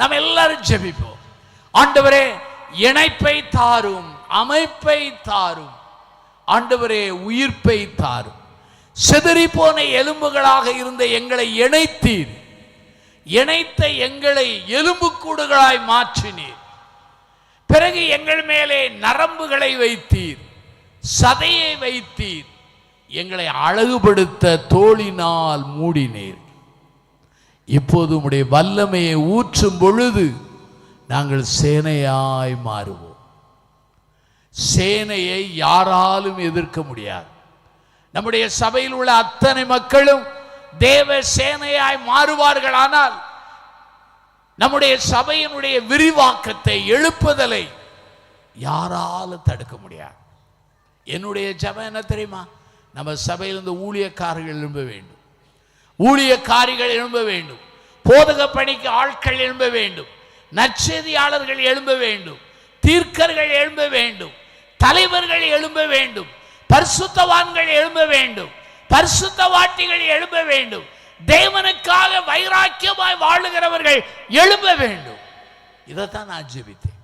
நாம் எல்லாரும் ஜெபிப்போம். ஆண்டவரே இணைப்பை தாரும் அமைப்பை தாரும். ஆண்டவரே உயிர்ப்பை தாரும். சிதறி போன எலும்புகளாக இருந்த எங்களை இணைத்தீர். இணைத்த எங்களை எலும்புக்கூடுகளாய் மாற்றினீர். பிறகு எங்கள் மேலே நரம்புகளை வைத்தீர். சதையை வைத்தீர். எங்களை அழகுபடுத்த தோளினால் மூடினீர். இப்போது உம்முடைய வல்லமையை ஊற்றும் பொழுது நாங்கள் சேனையாய் மாறுவோம். சேனையை யாராலும் எதிர்க்க முடியாது. நம்முடைய சபையில் உள்ள அத்தனை மக்களும் தேவ சேனையாய் மாறுவார்களானால் நம்முடைய சபையினுடைய விரிவாக்கத்தை எழுப்புதலை யாராலும் தடுக்க முடியாது. என்னுடைய ஜபம் என்ன தெரியுமா? நம்ம சபையில் இந்த ஊழியக்காரர்கள் எழும்ப வேண்டும். ஊழியக்காரிகள் எழும்ப வேண்டும். போதக பணிக்கு ஆட்கள் எழும்ப வேண்டும். நற்செய்தியாளர்கள் எழும்ப வேண்டும். தீர்க்கர்கள் எழும்ப வேண்டும். தலைவர்கள் எழும்ப வேண்டும். பரிசுத்தவான்கள் எழும்ப வேண்டும். பரிசுத்தவாட்டிகள் எழும்ப வேண்டும். தேவனுக்காக வைராக்கியமாய் வாழுகிறவர்கள் எழும்ப வேண்டும். இதைத்தான் நான் ஜெபித்தேன்.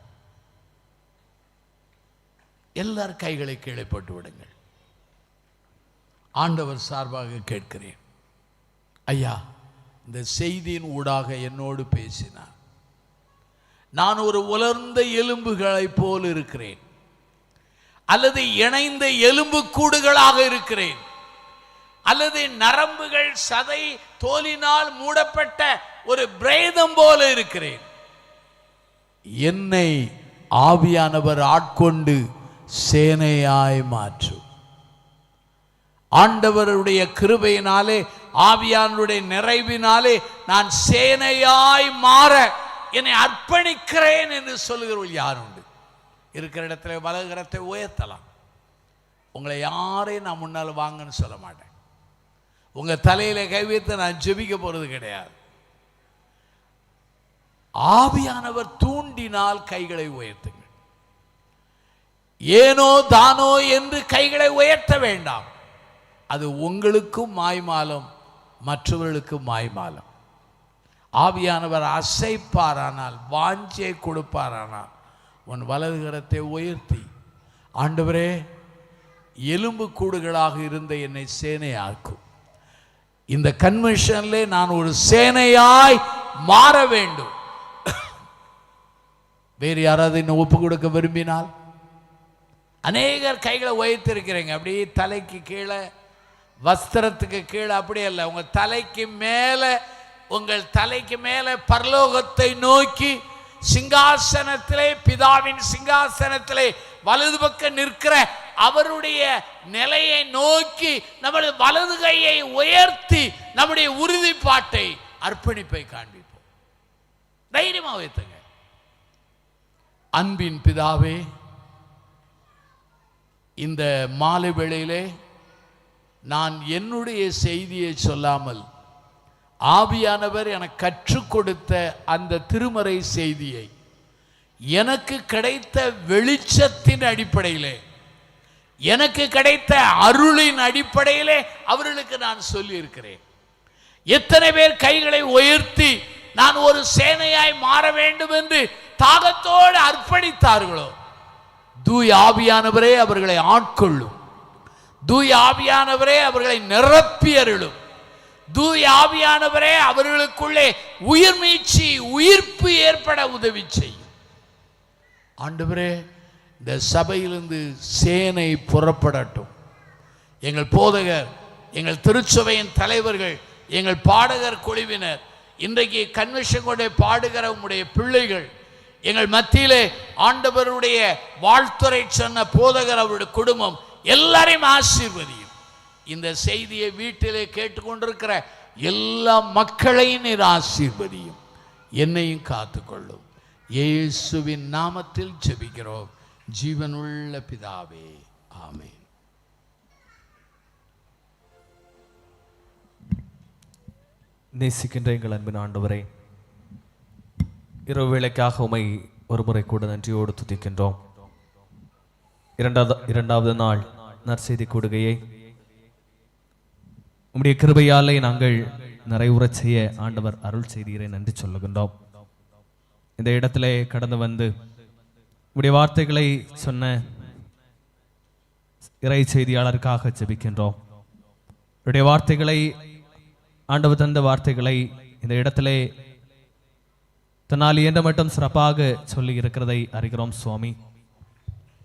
எல்லார் கைகளை கீழே போட்டு விடுங்கள். ஆண்டவர் சார்பாக கேட்கிறேன். ஐயா இந்த செய்தியின் ஊடாக என்னோடு பேசினார். நான் ஒரு உலர்ந்த எலும்புகளைப் போல் இருக்கிறேன். அல்லது இணைந்த எலும்பு கூடுகளாக இருக்கிறேன். அல்லது நரம்புகள் சதை தோலினால் மூடப்பட்ட ஒரு பிரேதம் போல இருக்கிறேன். என்னை ஆவியானவர் ஆட்கொண்டு சேனையாய் மாற்றும். ஆண்டவருடைய கிருபையினாலே ஆவியானுடைய நிறைவினாலே நான் சேனையாய் மாற என்னை அர்ப்பணிக்கிறேன் என்று சொல்லுகிறவர்கள் யார் உண்டு இருக்கிற இடத்துல வலகரத்தை உயர்த்தலாம். உங்களை யாரையும் நான் முன்னால் வாங்கன்னு சொல்ல மாட்டேன். உங்கள் தலையில் கை வைத்து நான் ஜெபிக்க போகிறது கிடையாது. ஆவியானவர் தூண்டினால் கைகளை உயர்த்துங்கள். ஏனோ தானோ என்று கைகளை உயர்த்த வேண்டாம். அது உங்களுக்கும் மாய்மாலும் மற்றவர்களுக்கு மாய்மாலம். ஆவியானவர் அசைப்பாரானால் வாஞ்சை கொடுப்பாரானால் உன் வலது கரத்தை உயர்த்தி. ஆண்டவரே எலும்பு கூடுகளாக இருந்த என்னை சேனையாக்கும் இந்த கன்வென்ஷன்ல நான் ஒரு சேனையாய் மாற வேண்டும். வேறு யாராவது இன்னும் ஒப்பு கொடுக்க விரும்பினால்? அநேகர் கைகளை உயர்த்திருக்கிறீங்க. அப்படியே தலைக்கு கீழே வஸ்திரத்துக்கு கீழே அப்படி அல்ல. உங்க தலைக்கு மேலே உங்கள் தலைக்கு மேலே பரலோகத்தை நோக்கி சிங்காசனத்திலே பிதாவின் சிங்காசனத்திலே வலது பக்கம் நிற்கிற அவருடைய நிலையை நோக்கி நம்முடைய வலது கையை உயர்த்தி நம்முடைய உறுதிப்பாட்டை அர்ப்பணிப்பை காண்பிப்போம். தைரியமா வைத்துங்க அன்பின் பிதாவே இந்த மாலை வேளையிலே நான் என்னுடைய செய்தியை சொல்லாமல் ஆவியானவர் எனக்கு கற்றுக் கொடுத்த அந்த திருமறை செய்தியை எனக்கு கிடைத்த வெளிச்சத்தின் அடிப்படையிலே எனக்கு கிடைத்த அருளின் அடிப்படையிலே அவர்களுக்கு நான் சொல்லியிருக்கிறேன். எத்தனை பேர் கைகளை உயர்த்தி நான் ஒரு சேனையாய் மாற வேண்டும் என்று தாகத்தோடு அர்ப்பணித்தார்களோ தூய் ஆவியானவரே அவர்களை ஆட்கொள்ளும். தூய் ஆவியானவரே அவர்களை நிரப்பி அருளும். தூய் ஆவியானவரே அவர்களுக்குள்ளே உயிர் மீட்சி உயிர்ப்பு ஏற்பட உதவி செய்யும். ஆண்டவரே இந்த சபையிலிருந்து சேனை புறப்படட்டும். எங்கள் போதகர் எங்கள் திருச்சபையின் தலைவர்கள் எங்கள் பாடகர் குழுவினர் இன்றைக்கு கன்வென்ஷன் கொண்டே பாடுகிற உம்முடைய பிள்ளைகள் எங்கள் மத்தியிலே ஆண்டவருடைய வாழ்த்துறை சொன்ன போதகர் அவருடைய குடும்பம் எல்லாரையும் ஆசீர்வதியும். இந்த செய்தியை வீட்டிலே கேட்டுக்கொண்டிருக்கிற எல்லா மக்களையும் நீர் ஆசீர்வதியும். என்னையும் காத்துக்கொள்ளும். இயேசுவின் நாமத்தில் ஜெபிக்கிறோம். ஜீவனுள்ள பிதாவே ஆமே நேசிக்கின்ற எங்கள் அன்பின் ஆண்டவரே இரவு வேளைக்காக உமை ஒரு முறை கூட நன்றியோடு துதிக்கின்றோம். இரண்டாவது இரண்டாவது நாள் நற்செய்தி கூடுகையை. உம்முடைய கிருபையாலே நாங்கள் நிறைவுறச் செய்ய ஆண்டவர் அருள் செய்தீரை நன்றி சொல்லுகின்றோம். இந்த இடத்திலே கடந்து வந்து உடைய வார்த்தைகளை சொன்ன இறை செய்தியாளருக்காக ஜெபிக்கின்றோம். உடைய வார்த்தைகளை ஆண்டவர் தந்த வார்த்தைகளை இந்த இடத்திலே தன்னால் இயன்ற மட்டும் சிறப்பாக சொல்லி இருக்கிறதை அறிகிறோம் சுவாமி.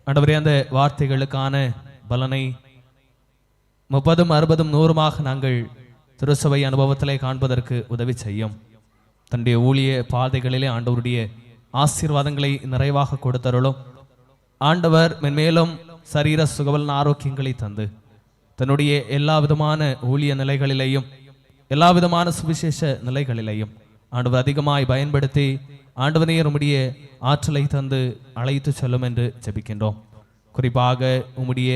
ஆண்டவரே அந்த வார்த்தைகளுக்கான பலனை முப்பதும் அறுபதும் நூறுமாக நாங்கள் திருசபை அனுபவத்திலே காண்பதற்கு உதவி செய்யும். தன்னுடைய ஊழிய பாதைகளிலே ஆண்டவருடைய ஆசீர்வாதங்களை நிறைவாக கொடுத்தருளும். ஆண்டவர் மென்மேலும் சரீர சுகவலன் ஆரோக்கியங்களை தந்து தன்னுடைய எல்லா விதமான ஊழிய நிலைகளிலேயும் எல்லா விதமான சுவிசேஷ நிலைகளிலேயும் ஆண்டவர் அதிகமாய் பயன்படுத்தி ஆண்டவனே உம்முடைய ஆற்றலை தந்து அழைத்து செல்லும் என்று ஜெபிக்கின்றோம். குறிப்பாக உம்முடைய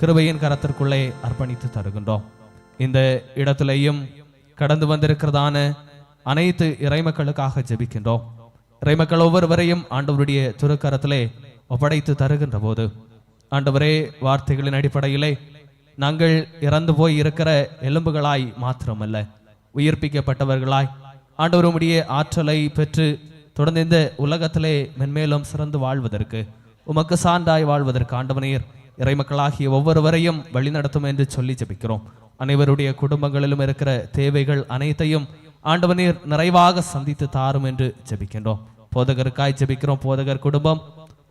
கிருபையின் கரத்திற்குள்ளே அர்ப்பணித்து தருகின்றோம். இந்த இடத்திலையும் கடந்து வந்திருக்கிறதான அனைத்து இறைமக்களுக்காக ஜெபிக்கின்றோம். இறைமக்கள் ஒவ்வொருவரையும் ஆண்டவருடைய திருக்கரத்திலே ஒப்படைத்து தருகின்ற போது ஆண்டவரே வார்த்தைகளின் அடிப்படையிலே நாங்கள் இறந்து போய் இருக்கிற எலும்புகளாய் மாத்திரமல்ல உயிர்ப்பிக்கப்பட்டவர்களாய் ஆண்டவர் உம்முடைய ஆற்றலை பெற்று தொடர்ந்து இந்த உலகத்திலே மென்மேலும் சிறந்து வாழ்வதற்கு உமக்கு சான்றாய் வாழ்வதற்கு ஆண்டவனையர் இறைமக்களாகிய ஒவ்வொருவரையும் வழிநடத்தும் என்று சொல்லி ஜெபிக்கிறோம். அனைவருடைய குடும்பங்களிலும் இருக்கிற தேவைகள் அனைத்தையும் ஆண்டவனீர் நிறைவாக சந்தித்து தாரும் என்று ஜெபிக்கின்றோம். போதகருக்காய் ஜபிக்கிறோம். போதகர் குடும்பம்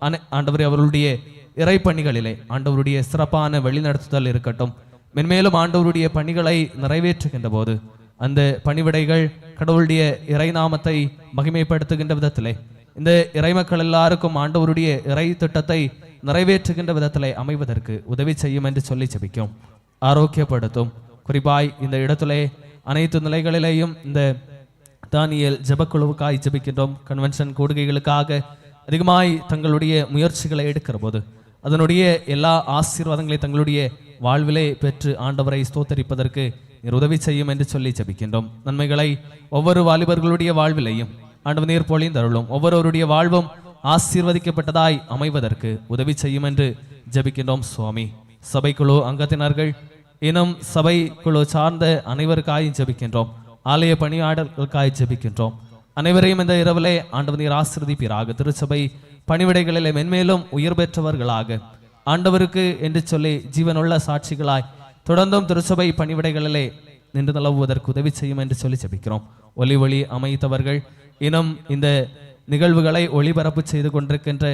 அனை- ஆண்டவரே அவர்களுடைய இறைப்பணிகளிலே ஆண்டவருடைய சிறப்பான வழிநடத்துதல் இருக்கட்டும். மென்மேலும் ஆண்டவருடைய பணிகளை நிறைவேற்றுகின்ற போது அந்த பணிவிடைகள் கடவுளுடைய இறைநாமத்தை மகிமைப்படுத்துகின்ற விதத்திலே. இந்த இறைமக்கள் எல்லாருக்கும் ஆண்டவருடைய இறை திட்டத்தை நிறைவேற்றுகின்ற விதத்திலே அமைவதற்கு உதவி செய்யும் என்று சொல்லி ஜெபிக்கும் ஆரோக்கியப்படுத்தும். குறிப்பாய் இந்த இடத்திலே அனைத்து நிலைகளிலேயும் இந்த தானியல் ஜபக்குழுவுக்காய் ஜபிக்கின்றோம். கன்வென்ஷன் கூடுகைகளுக்காக அதிகமாய் தங்களுடைய முயற்சிகளை எடுக்கிற போது அதனுடைய எல்லா ஆசீர்வாதங்களை தங்களுடைய வாழ்விலே பெற்று ஆண்டவரை ஸ்தோத்தரிப்பதற்கு நீர் உதவி செய்யும் என்று சொல்லி ஜெபிக்கின்றோம். நன்மைகளை ஒவ்வொரு வாலிபர்களுடைய வாழ்விலையும் ஆண்டவர் நீர் பொழிந்தருளும். ஒவ்வொருவருடைய வாழ்வும் ஆசீர்வதிக்கப்பட்டதாய் அமைவதற்கு உதவி செய்யும் என்று ஜெபிக்கின்றோம் சுவாமி. சபைக்குழு அங்கத்தினர்கள் இனம் சபை குழு சார்ந்த அனைவருக்காயும் ஜெபிக்கின்றோம். ஆலய பணியாளர்களுக்காய் ஜெபிக்கின்றோம். அனைவரையும் இந்த இரவிலே ஆண்டவர் நீர் ஆசிர்வதிப்பீராக. திருச்சபை பணிவிடைகளிலே மென்மேலும் உயிர் பெற்றவர்களாக ஆண்டவருக்கு என்று சொல்லி ஜீவனுள்ள சாட்சிகளாய் தொடர்ந்தும் திருச்சபை பணிவிடைகளிலே நின்று நிலவுவதற்கு உதவி செய்யும் என்று சொல்லி ஜபிக்கிறோம். ஒலி ஒளி அமைத்தவர்கள் இனம் இந்த நிகழ்வுகளை ஒளிபரப்பு செய்து கொண்டிருக்கின்ற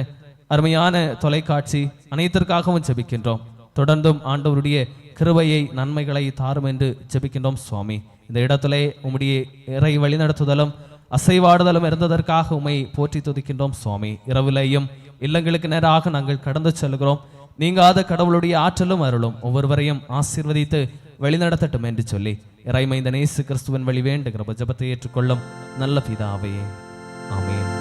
அருமையான தொலைக்காட்சி அனைத்திற்காகவும் ஜெபிக்கின்றோம். தொடர்ந்தும் ஆண்டவருடைய கிருபையை நன்மைகளை தாரும் என்று ஜெபிக்கின்றோம் சுவாமி. இந்த இடத்திலே உம்முடைய இறை வழிநடத்துதலும் அசைவாடுதலும் இருந்ததற்காக உமை போற்றி துதிக்கின்றோம் சுவாமி. இரவிலேயும் இல்லங்களுக்கு நேராக நாங்கள் கடந்து செல்கிறோம். நீங்காத கடவுளுடைய ஆற்றலும் அருளும். ஒவ்வொருவரையும் ஆசீர்வதித்து வழிநடத்தட்டும் என்று சொல்லி இறைமைந்த நேசு கிறிஸ்துவன் வழி வேண்டுகிற ஜபத்தை ஏற்றுக்கொள்ளும் நல்ல பிதாவே. ஆமேன்.